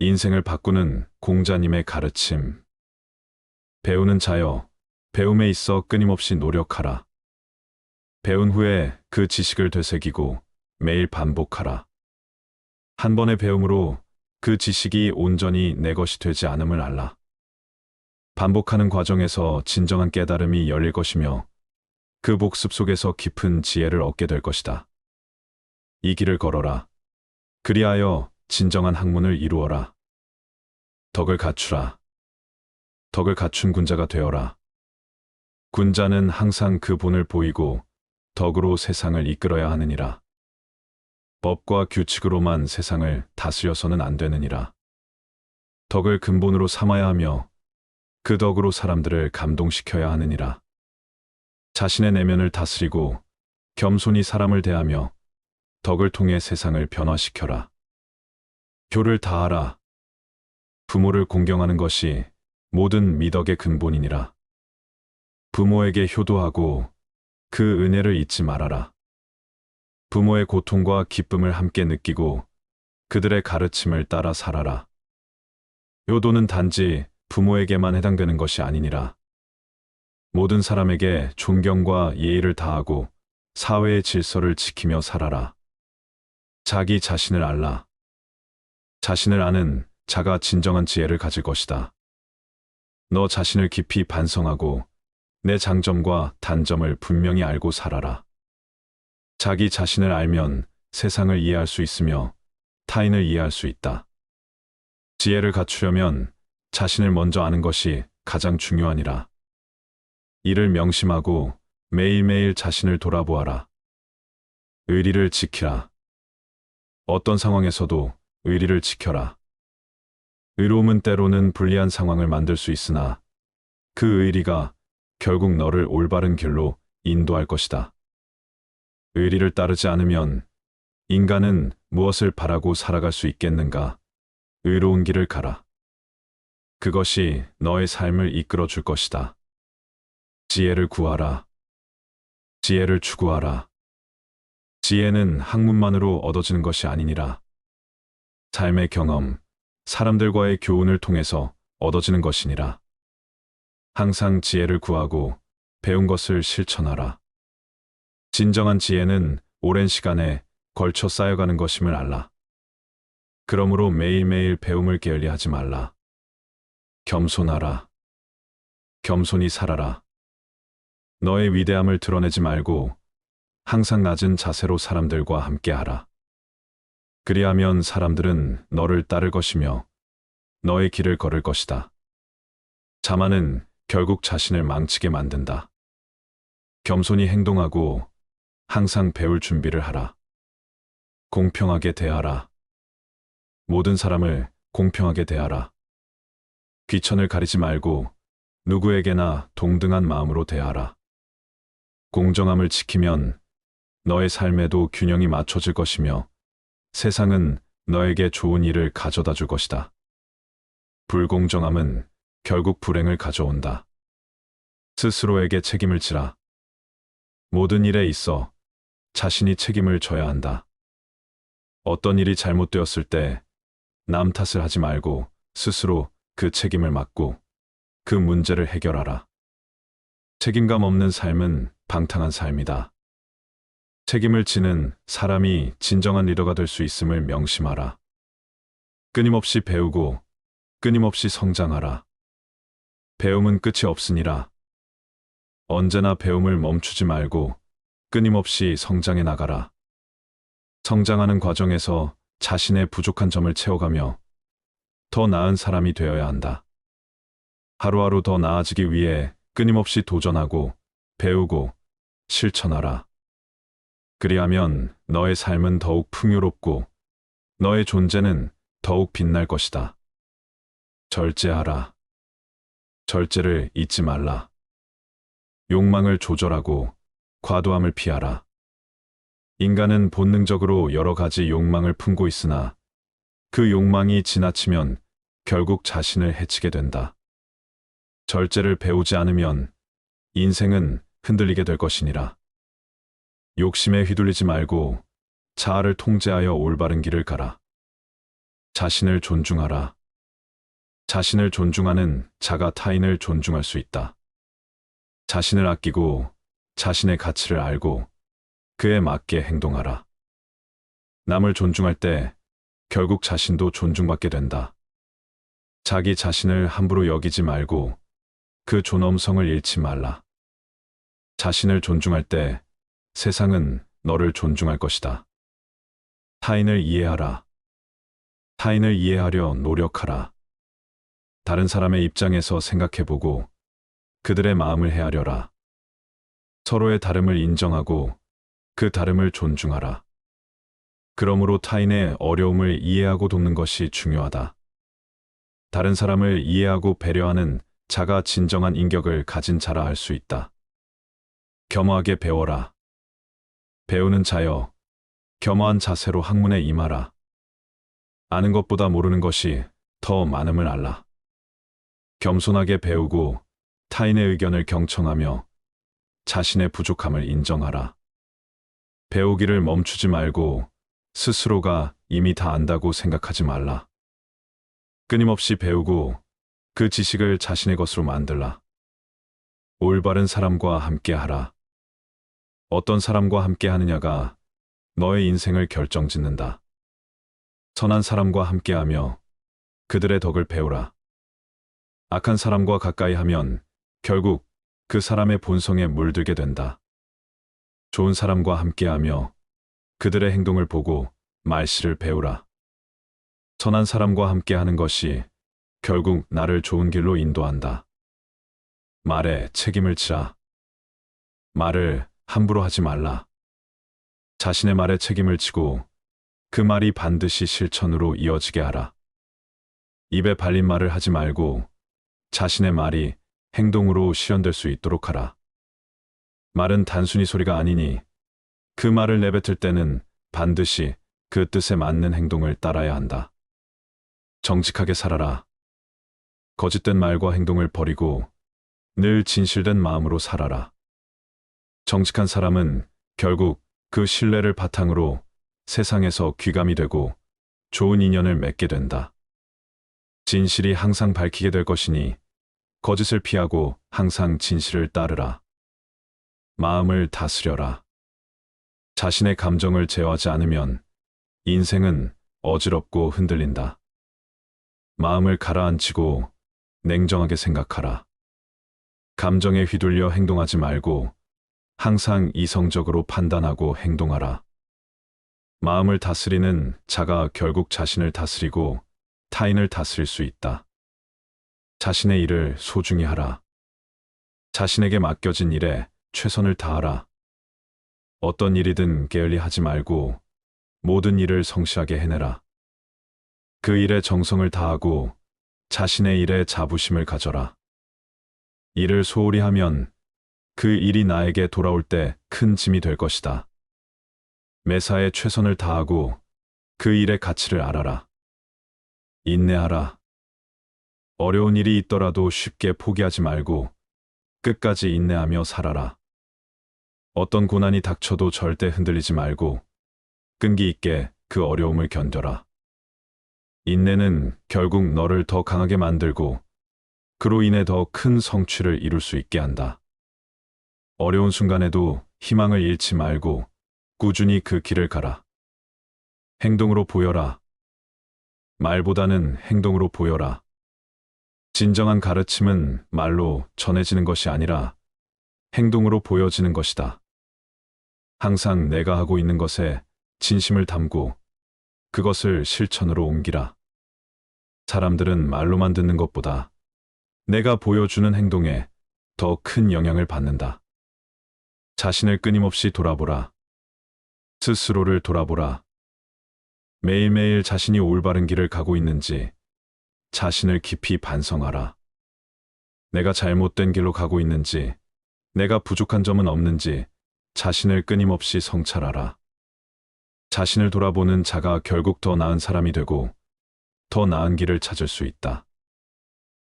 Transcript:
인생을 바꾸는 공자님의 가르침. 배우는 자여, 배움에 있어 끊임없이 노력하라. 배운 후에 그 지식을 되새기고 매일 반복하라. 한 번의 배움으로 그 지식이 온전히 내 것이 되지 않음을 알라. 반복하는 과정에서 진정한 깨달음이 열릴 것이며 그 복습 속에서 깊은 지혜를 얻게 될 것이다. 이 길을 걸어라. 그리하여 진정한 학문을 이루어라. 덕을 갖추라. 덕을 갖춘 군자가 되어라. 군자는 항상 그 본을 보이고 덕으로 세상을 이끌어야 하느니라. 법과 규칙으로만 세상을 다스려서는 안 되느니라. 덕을 근본으로 삼아야 하며 그 덕으로 사람들을 감동시켜야 하느니라. 자신의 내면을 다스리고 겸손히 사람을 대하며 덕을 통해 세상을 변화시켜라. 교를 다하라. 부모를 공경하는 것이 모든 미덕의 근본이니라. 부모에게 효도하고 그 은혜를 잊지 말아라. 부모의 고통과 기쁨을 함께 느끼고 그들의 가르침을 따라 살아라. 효도는 단지 부모에게만 해당되는 것이 아니니라. 모든 사람에게 존경과 예의를 다하고 사회의 질서를 지키며 살아라. 자기 자신을 알라. 자신을 아는 자가 진정한 지혜를 가질 것이다. 너 자신을 깊이 반성하고 내 장점과 단점을 분명히 알고 살아라. 자기 자신을 알면 세상을 이해할 수 있으며 타인을 이해할 수 있다. 지혜를 갖추려면 자신을 먼저 아는 것이 가장 중요하니라. 이를 명심하고 매일매일 자신을 돌아보아라. 의리를 지키라. 어떤 상황에서도 의리를 지켜라. 의로움은 때로는 불리한 상황을 만들 수 있으나 그 의리가 결국 너를 올바른 길로 인도할 것이다. 의리를 따르지 않으면 인간은 무엇을 바라고 살아갈 수 있겠는가? 의로운 길을 가라. 그것이 너의 삶을 이끌어 줄 것이다. 지혜를 구하라. 지혜를 추구하라. 지혜는 학문만으로 얻어지는 것이 아니니라. 삶의 경험, 사람들과의 교훈을 통해서 얻어지는 것이니라. 항상 지혜를 구하고 배운 것을 실천하라. 진정한 지혜는 오랜 시간에 걸쳐 쌓여가는 것임을 알라. 그러므로 매일매일 배움을 게을리하지 말라. 겸손하라. 겸손히 살아라. 너의 위대함을 드러내지 말고 항상 낮은 자세로 사람들과 함께하라. 그리하면 사람들은 너를 따를 것이며 너의 길을 걸을 것이다. 자만은 결국 자신을 망치게 만든다. 겸손히 행동하고 항상 배울 준비를 하라. 공평하게 대하라. 모든 사람을 공평하게 대하라. 귀천을 가리지 말고 누구에게나 동등한 마음으로 대하라. 공정함을 지키면 너의 삶에도 균형이 맞춰질 것이며 세상은 너에게 좋은 일을 가져다 줄 것이다. 불공정함은 결국 불행을 가져온다. 스스로에게 책임을 지라. 모든 일에 있어 자신이 책임을 져야 한다. 어떤 일이 잘못되었을 때 남 탓을 하지 말고 스스로 그 책임을 맡고 그 문제를 해결하라. 책임감 없는 삶은 방탕한 삶이다. 책임을 지는 사람이 진정한 리더가 될 수 있음을 명심하라. 끊임없이 배우고 끊임없이 성장하라. 배움은 끝이 없으니라. 언제나 배움을 멈추지 말고 끊임없이 성장해 나가라. 성장하는 과정에서 자신의 부족한 점을 채워가며 더 나은 사람이 되어야 한다. 하루하루 더 나아지기 위해 끊임없이 도전하고 배우고 실천하라. 그리하면 너의 삶은 더욱 풍요롭고 너의 존재는 더욱 빛날 것이다. 절제하라. 절제를 잊지 말라. 욕망을 조절하고 과도함을 피하라. 인간은 본능적으로 여러 가지 욕망을 품고 있으나 그 욕망이 지나치면 결국 자신을 해치게 된다. 절제를 배우지 않으면 인생은 흔들리게 될 것이니라. 욕심에 휘둘리지 말고 자아를 통제하여 올바른 길을 가라. 자신을 존중하라. 자신을 존중하는 자가 타인을 존중할 수 있다. 자신을 아끼고 자신의 가치를 알고 그에 맞게 행동하라. 남을 존중할 때 결국 자신도 존중받게 된다. 자기 자신을 함부로 여기지 말고 그 존엄성을 잃지 말라. 자신을 존중할 때 세상은 너를 존중할 것이다. 타인을 이해하라. 타인을 이해하려 노력하라. 다른 사람의 입장에서 생각해보고 그들의 마음을 헤아려라. 서로의 다름을 인정하고 그 다름을 존중하라. 그러므로 타인의 어려움을 이해하고 돕는 것이 중요하다. 다른 사람을 이해하고 배려하는 자가 진정한 인격을 가진 자라 할 수 있다. 겸허하게 배워라. 배우는 자여, 겸허한 자세로 학문에 임하라. 아는 것보다 모르는 것이 더 많음을 알라. 겸손하게 배우고 타인의 의견을 경청하며 자신의 부족함을 인정하라. 배우기를 멈추지 말고 스스로가 이미 다 안다고 생각하지 말라. 끊임없이 배우고 그 지식을 자신의 것으로 만들라. 올바른 사람과 함께 하라. 어떤 사람과 함께 하느냐가 너의 인생을 결정짓는다. 선한 사람과 함께하며 그들의 덕을 배우라. 악한 사람과 가까이 하면 결국 그 사람의 본성에 물들게 된다. 좋은 사람과 함께하며 그들의 행동을 보고 말씨를 배우라. 선한 사람과 함께하는 것이 결국 나를 좋은 길로 인도한다. 말에 책임을 지라. 말을 함부로 하지 말라. 자신의 말에 책임을 지고 그 말이 반드시 실천으로 이어지게 하라. 입에 발린 말을 하지 말고 자신의 말이 행동으로 실현될 수 있도록 하라. 말은 단순히 소리가 아니니 그 말을 내뱉을 때는 반드시 그 뜻에 맞는 행동을 따라야 한다. 정직하게 살아라. 거짓된 말과 행동을 버리고 늘 진실된 마음으로 살아라. 정직한 사람은 결국 그 신뢰를 바탕으로 세상에서 귀감이 되고 좋은 인연을 맺게 된다. 진실이 항상 밝히게 될 것이니 거짓을 피하고 항상 진실을 따르라. 마음을 다스려라. 자신의 감정을 제어하지 않으면 인생은 어지럽고 흔들린다. 마음을 가라앉히고 냉정하게 생각하라. 감정에 휘둘려 행동하지 말고 항상 이성적으로 판단하고 행동하라. 마음을 다스리는 자가 결국 자신을 다스리고 타인을 다스릴 수 있다. 자신의 일을 소중히 하라. 자신에게 맡겨진 일에 최선을 다하라. 어떤 일이든 게을리 하지 말고 모든 일을 성실하게 해내라. 그 일에 정성을 다하고 자신의 일에 자부심을 가져라. 일을 소홀히 하면 그 일이 나에게 돌아올 때 큰 짐이 될 것이다. 매사에 최선을 다하고 그 일의 가치를 알아라. 인내하라. 어려운 일이 있더라도 쉽게 포기하지 말고 끝까지 인내하며 살아라. 어떤 고난이 닥쳐도 절대 흔들리지 말고 끈기 있게 그 어려움을 견뎌라. 인내는 결국 너를 더 강하게 만들고 그로 인해 더 큰 성취를 이룰 수 있게 한다. 어려운 순간에도 희망을 잃지 말고 꾸준히 그 길을 가라. 행동으로 보여라. 말보다는 행동으로 보여라. 진정한 가르침은 말로 전해지는 것이 아니라 행동으로 보여지는 것이다. 항상 내가 하고 있는 것에 진심을 담고 그것을 실천으로 옮기라. 사람들은 말로만 듣는 것보다 내가 보여주는 행동에 더 큰 영향을 받는다. 자신을 끊임없이 돌아보라. 스스로를 돌아보라. 매일매일 자신이 올바른 길을 가고 있는지 자신을 깊이 반성하라. 내가 잘못된 길로 가고 있는지, 내가 부족한 점은 없는지 자신을 끊임없이 성찰하라. 자신을 돌아보는 자가 결국 더 나은 사람이 되고 더 나은 길을 찾을 수 있다.